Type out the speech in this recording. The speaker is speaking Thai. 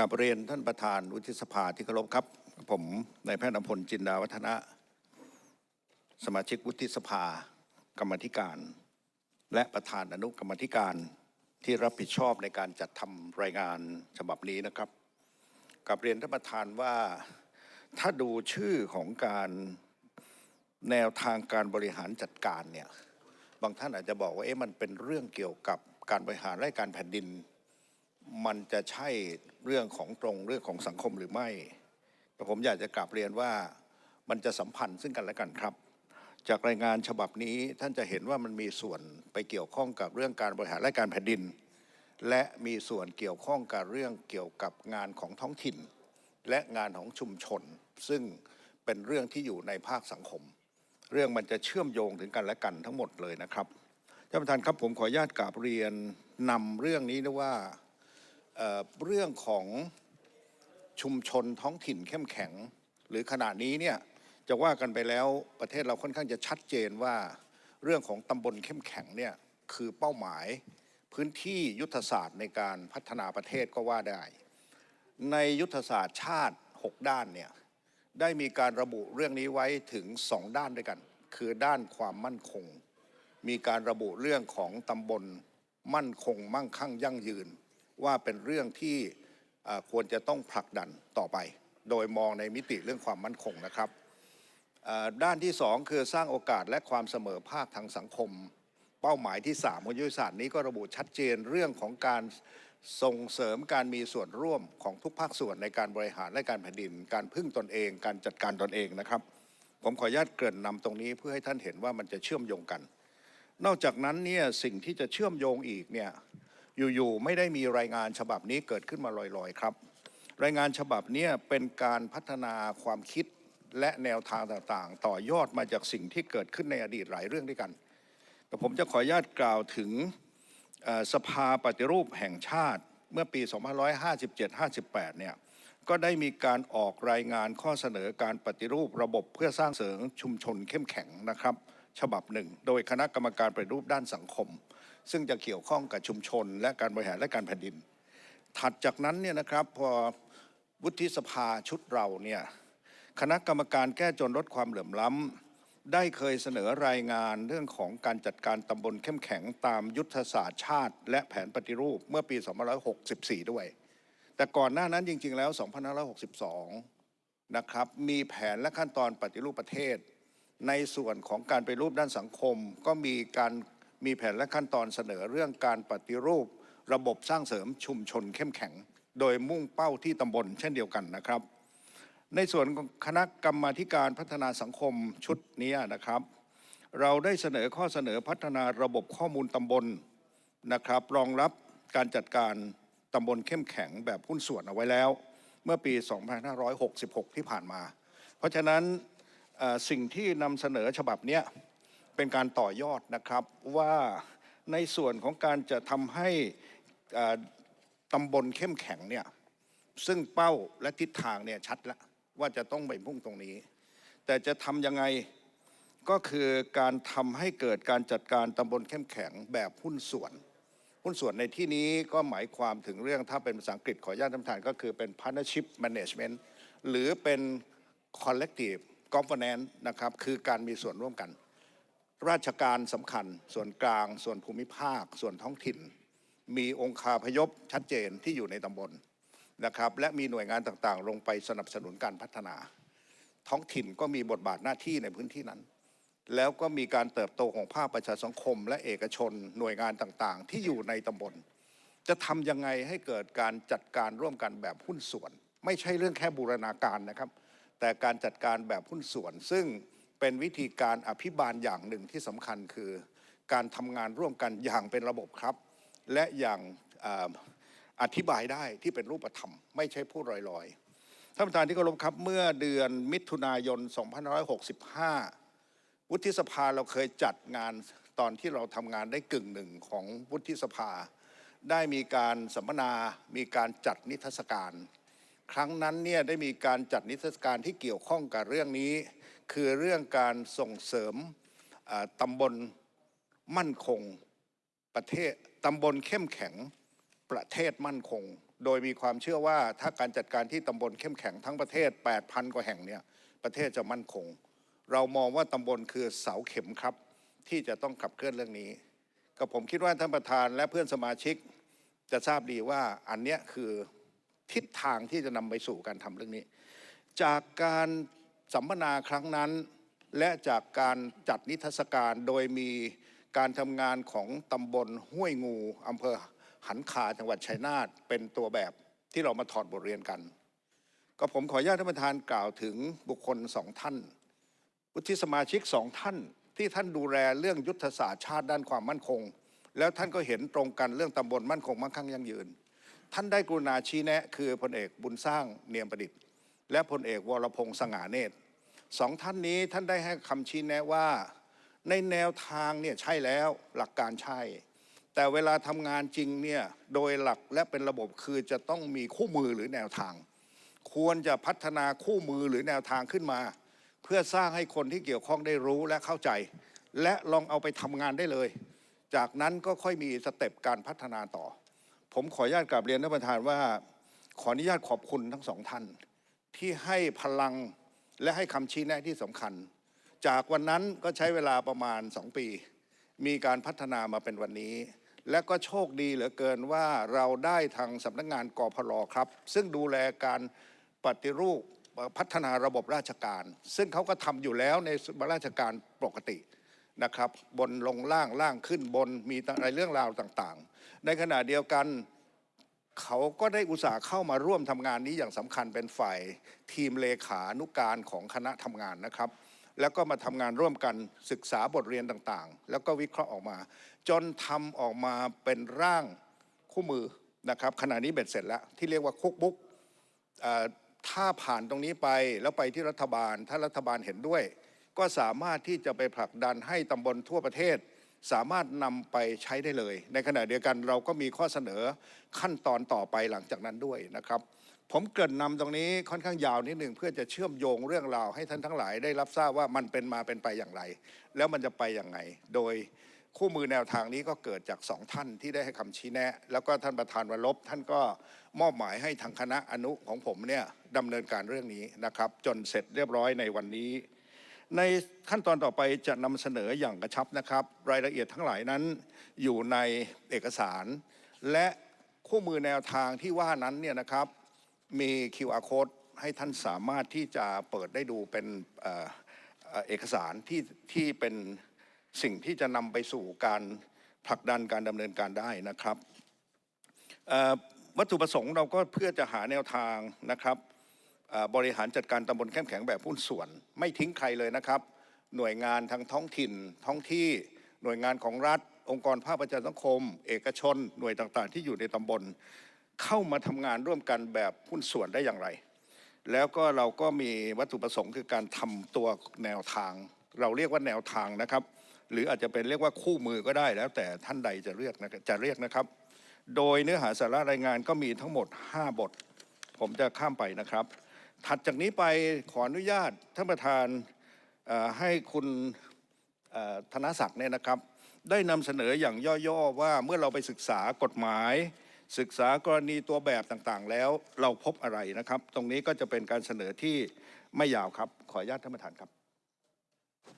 กราบเรียนท่านประธานวุฒิสภาที่เคารพครับ ผมนายแพทย์อภพลจินดาวัฒนะ สมาชิกวุฒิสภา กรรมธิการ และประธานอนุกรรมธิการที่รับผิดชอบในการจัดทำรายงานฉบับนี้นะครับกราบเรียนท่านประธานว่าถ้าดูชื่อของการแนวทางการบริหารจัดการเนี่ยบางท่านอาจจะบอกว่าเอ๊ะมันเป็นเรื่องเกี่ยวกับการบริหารราชการแผ่นดิน มันจะใช่ เรื่องของตรงเรื่องของสังคมหรือไม่ แต่ผมอยากจะกลับเรียนว่ามันจะสัมพันธ์ซึ่งกันและกันครับ จากรายงานฉบับนี้ท่านจะเห็นว่ามันมีส่วนไปเกี่ยวข้องกับเรื่องการบริหารราชการแผ่นดิน และมีส่วนเกี่ยวข้องกับเรื่องเกี่ยวกับงานของท้องถิ่น และงานของชุมชน ซึ่งเป็นเรื่องที่อยู่ในภาคสังคม เรื่องมันจะเชื่อมโยงถึงกันและกันทั้งหมดเลยนะครับท่านประธานครับผมขออนุญาตกราบเรียนนำเรื่องนี้นะว่า เเรื่องของชุมชนท้องถิ่นเข้มแข็ง หรือขณะนี้เนี่ยจะว่ากันไปแล้วประเทศเราค่อนข้างจะชัดเจนว่าเรื่องของตำบลเข้มแข็งเนี่ยคือเป้าหมายพื้นที่ยุทธศาสตร์ในการพัฒนาประเทศก็ว่าได้ ในยุทธศาสตร์ชาติ 6 ด้านเนี่ยได้มีการระบุเรื่องนี้ไว้ถึง 2 ด้านด้วยกัน คือด้านความมั่นคง มีการระบุเรื่องของตำบลมั่นคง มั่งคั่งยั่งยืน ว่าเป็นเรื่องที่ควรจะต้องผลักดันต่อไป โดยมองในมิติเรื่องความมั่นคงนะครับด้านที่สองคือสร้างโอกาสและความเสมอภาคทางสังคม เป้าหมายที่3ของยุทธศาสตร์นี้ก็ระบุชัดเจนเรื่องของการส่งเสริมการมีส่วนร่วมของทุกภาคส่วนในการบริหารและการแผ่นดิน การพึ่งตนเอง การจัดการตนเองนะครับ ผมขออนุญาตเกริ่นนำตรงนี้เพื่อให้ท่านเห็นว่ามันจะเชื่อมโยงกัน นอกจากนั้นเนี่ยสิ่งที่จะเชื่อมโยงอีกเนี่ย อยู่ๆไม่ได้มีรายงานฉบับนี้เกิดขึ้นมาลอยๆครับ รายงานฉบับนี้เป็นการพัฒนาความคิดและแนวทางต่างๆ ต่อยอดมาจากสิ่งที่เกิดขึ้นในอดีตหลายเรื่องด้วยกันแต่ผมจะขออนุญาตกล่าวถึงสภาปฏิรูปแห่งชาติเมื่อปี 2557-58 เนี่ยก็ได้มีการออกรายงานข้อเสนอการปฏิรูประบบเพื่อสร้างเสริมชุมชนเข้มแข็งนะครับ ฉบับหนึ่ง โดยคณะกรรมการปฏิรูปด้านสังคม ซึ่งจะเกี่ยวข้องกับชุมชน และการบริหารและการแผ่นดิน ถัดจากนั้นเนี่ยนะครับพอวุฒิสภาชุดเราเนี่ยคณะกรรมการแก้จนลดความเหลื่อมล้ำ ได้เคยเสนอรายงานเรื่องของการจัดการตำบลเข้มแข็งตามยุทธศาสตร์ชาติ และแผนปฏิรูปเมื่อปี 2564 ด้วย แต่ก่อนหน้านั้นจริง ๆ แล้ว 2562 นะครับ มีแผนและขั้นตอนปฏิรูปประเทศ ในส่วนของการไปฏิรูปด้านสังคม ก็มีการ มีแผนและขั้นตอนเสนอเรื่องการปฏิรูป ระบบสร้างเสริมชุมชนเข้มแข็ง โดยมุ่งเป้าที่ตำบลเช่นเดียวกันนะครับ ในส่วนของคณะกรรมาการพัฒนาสังคมชุดนี้นะครับ เราได้เสนอข้อเสนอพัฒนาระบบข้อมูลตำบลนะครับ รองรับการจัดการตำบลเข้มแข็งแบบหุ้นส่วนเอาไว้แล้ว เมื่อปี 2566 ที่ผ่านมา เพราะฉะนั้นสิ่งที่นำเสนอฉบับนี้ เป็นการต่อยอดนะครับว่าในส่วนของการจะทำให้ตำบลเข้มแข็งเนี่ยซึ่งเป้าและทิศทางเนี่ยชัดแล้วว่าจะต้องไปพุ่งตรงนี้ แต่จะทำยังไงก็คือการทำให้เกิดการจัดการตำบลเข้มแข็งแบบหุ้นส่วน หุ้นส่วนในที่นี้ก็หมายความถึงเรื่องถ้าเป็นภาษาอังกฤษขออนุญาตท่านประธานก็คือเป็น partnership management หรือเป็น collective governance นะครับคือการมีส่วนร่วมกัน ราชการสำคัญ ส่วนกลาง ส่วนภูมิภาค ส่วนท้องถิ่น มีองค์คาพยพชัดเจนที่อยู่ในตำบลนะครับ และมีหน่วยงานต่างๆ ลงไปสนับสนุนการพัฒนา ท้องถิ่นก็มีบทบาทหน้าที่ในพื้นที่นั้น แล้วก็มีการเติบโตของภาคประชาสังคม และเอกชน หน่วยงานต่างๆ ที่อยู่ในตำบล จะทำยังไงให้เกิดการจัดการร่วมกันแบบหุ้นส่วน ไม่ใช่เรื่องแค่บูรณาการนะครับ แต่การจัดการแบบหุ้นส่วนซึ่ง เป็นวิธีการอภิบาลอย่างหนึ่งที่สำคัญคือ การทำงานร่วมกันอย่างเป็นระบบครับ และอย่างเอ่ออธิบายได้ที่เป็นรูปธรรม ไม่ใช่พูดลอยๆท่านประธานที่เคารพครับเมื่อเดือนมิถุนายน 2565 วุฒิสภาเราเคยจัดงานตอนที่เราทำงานได้กึ่งหนึ่งของวุฒิสภา ได้มีการสัมมนา มีการจัดนิทรรศการ ครั้งนั้นเนี่ยได้มีการจัดนิทรรศการที่เกี่ยวข้องกับเรื่องนี้ คือเรื่องการส่งเสริมตำบลมั่นคงประเทศตำบลเข้มแข็งประเทศมั่นคง โดยมีความเชื่อว่าถ้าการจัดการที่ตำบลเข้มแข็งทั้งประเทศ 8,000 กว่าแห่งเนี่ยประเทศจะมั่นคง เรามองว่าตำบลคือเสาเข็มครับ ที่จะต้องขับเคลื่อนเรื่องนี้ก็ผมคิดว่าท่านประธานและเพื่อนสมาชิกจะทราบดีว่าอันเนี้ยคือทิศทางที่จะนำไปสู่การทำเรื่องนี้ จากการ สัมมนาครั้งนั้น และจากการจัดนิทรรศการโดยมีการทำงานของตำบลห้วยงูอำเภอหันคาจังหวัดชัยนาทเป็นตัวแบบที่เรามาถอดบทเรียนกัน ก็ผมขออนุญาตท่านประธานกล่าวถึงบุคคลสองท่านวุฒิสมาชิกสองท่านที่ท่านดูแลเรื่องยุทธศาสตร์ชาติด้านความมั่นคง แล้วท่านก็เห็นตรงกันเรื่องตำบลมั่นคงมั่งคั่งยั่งยืน ท่านได้กรุณาชี้แนะ คือพลเอกบุญสร้างเนียมประดิษฐ์ และพลเอกวรพงษ์สง่าเนตรสองท่านนี้ท่านได้ให้คำชี้แนะว่า ในแนวทางเนี่ยใช่แล้วหลักการใช่ แต่เวลาทำงานจริงเนี่ยโดยหลักและเป็นระบบคือจะต้องมีคู่มือหรือแนวทาง ควรจะพัฒนาคู่มือหรือแนวทางขึ้นมา เพื่อสร้างให้คนที่เกี่ยวข้องได้รู้และเข้าใจ และลองเอาไปทำงานได้เลย จากนั้นก็ค่อยมีสเต็ปการพัฒนาต่อ ผมขออนุญาตกราบเรียนท่านประธานว่า ขออนุญาตขอบคุณทั้งสองท่าน ที่ให้พลังและให้คำชี้แนะที่สำคัญ จากวันนั้นก็ใช้เวลาประมาณ 2 ปี มีการพัฒนามาเป็นวันนี้ และก็โชคดีเหลือเกินว่าเราได้ทางสำนักงานกพลครับ ซึ่งดูแลการปฏิรูปพัฒนาระบบราชการ ซึ่งเขาก็ทำอยู่แล้วในราชการปกตินะครับ บนลงล่างล่างขึ้นบนมีอะไรเรื่องราวต่างๆ ในขณะเดียวกัน เขาก็ได้อุตส่าห์เข้ามาร่วมทำงานนี้อย่างสำคัญเป็นฝ่ายทีมเลขานุการของคณะทำงานนะครับ แล้วก็มาทำงานร่วมกันศึกษาบทเรียนต่างๆ แล้วก็วิเคราะห์ออกมา จนทำออกมาเป็นร่างคู่มือนะครับขณะนี้เบ็ดเสร็จแล้วที่เรียกว่าคุกบุ๊กถ้าผ่านตรงนี้ไปแล้วไปที่รัฐบาล ถ้ารัฐบาลเห็นด้วย ก็สามารถที่จะไปผลักดันให้ตำบลทั่วประเทศ สามารถนำไปใช้ได้เลย ในขณะเดียวกันเราก็มีข้อเสนอขั้นตอนต่อไปหลังจากนั้นด้วยนะครับ ผมเกริ่นนำตรงนี้ค่อนข้างยาวนิดหนึ่งเพื่อจะเชื่อมโยงเรื่องราวให้ท่านทั้งหลายได้รับทราบว่ามันเป็นมาเป็นไปอย่างไร แล้วมันจะไปอย่างไง โดยคู่มือแนวทางนี้ก็เกิดจากสองท่านที่ได้ให้คำชี้แนะ แล้วก็ท่านประธานวรลบท่านก็มอบหมายให้ทางคณะอนุของผมเนี่ยดำเนินการเรื่องนี้นะครับ จนเสร็จเรียบร้อยในวันนี้ ในขั้นตอนต่อไปจะนำเสนออย่างกระชับนะครับ รายละเอียดทั้งหลายนั้นอยู่ในเอกสาร และคู่มือแนวทางที่ว่านั้นเนี่ยนะครับมี QR code ให้ท่านสามารถที่จะเปิดได้ดูเป็นเอกสารที่ที่เป็นสิ่งที่จะนำไปสู่การผลักดันการดำเนินการได้นะครับวัตถุประสงค์เราก็เพื่อจะหาแนวทางนะครับ บริหารจัดการตำบลเข้มแข็งแบบหุ้นส่วน ไม่ทิ้งใครเลยนะครับ หน่วยงานทางท้องถิ่น ท้องที่หน่วยงานของรัฐ องค์กรภาคประชาสังคม เอกชน หน่วยต่างๆ ที่อยู่ในตำบล เข้ามาทำงานร่วมกันแบบหุ้นส่วนได้อย่างไร แล้วก็เราก็มีวัตถุประสงค์คือการทำตัวแนวทาง เราเรียกว่าแนวทางนะครับ หรืออาจจะเป็นเรียกว่าคู่มือก็ได้แล้ว แต่ท่านใดจะเรียกนะจะเรียกนะครับ โดยเนื้อหาสาระรายงานก็มีทั้งหมด 5 บท ผมจะข้ามไปนะครับ ถัดจากนี้ไปขออนุญาตท่านประธานให้คุณธนศักดิ์เนี่ยนะครับ ได้นำเสนออย่างย่อๆว่าเมื่อเราไปศึกษากฎหมาย ศึกษากรณีตัวแบบต่างๆ แล้วเราพบอะไรนะครับ ตรงนี้ก็จะเป็นการเสนอที่ไม่ยาวครับ ขออนุญาตท่านประธานครับ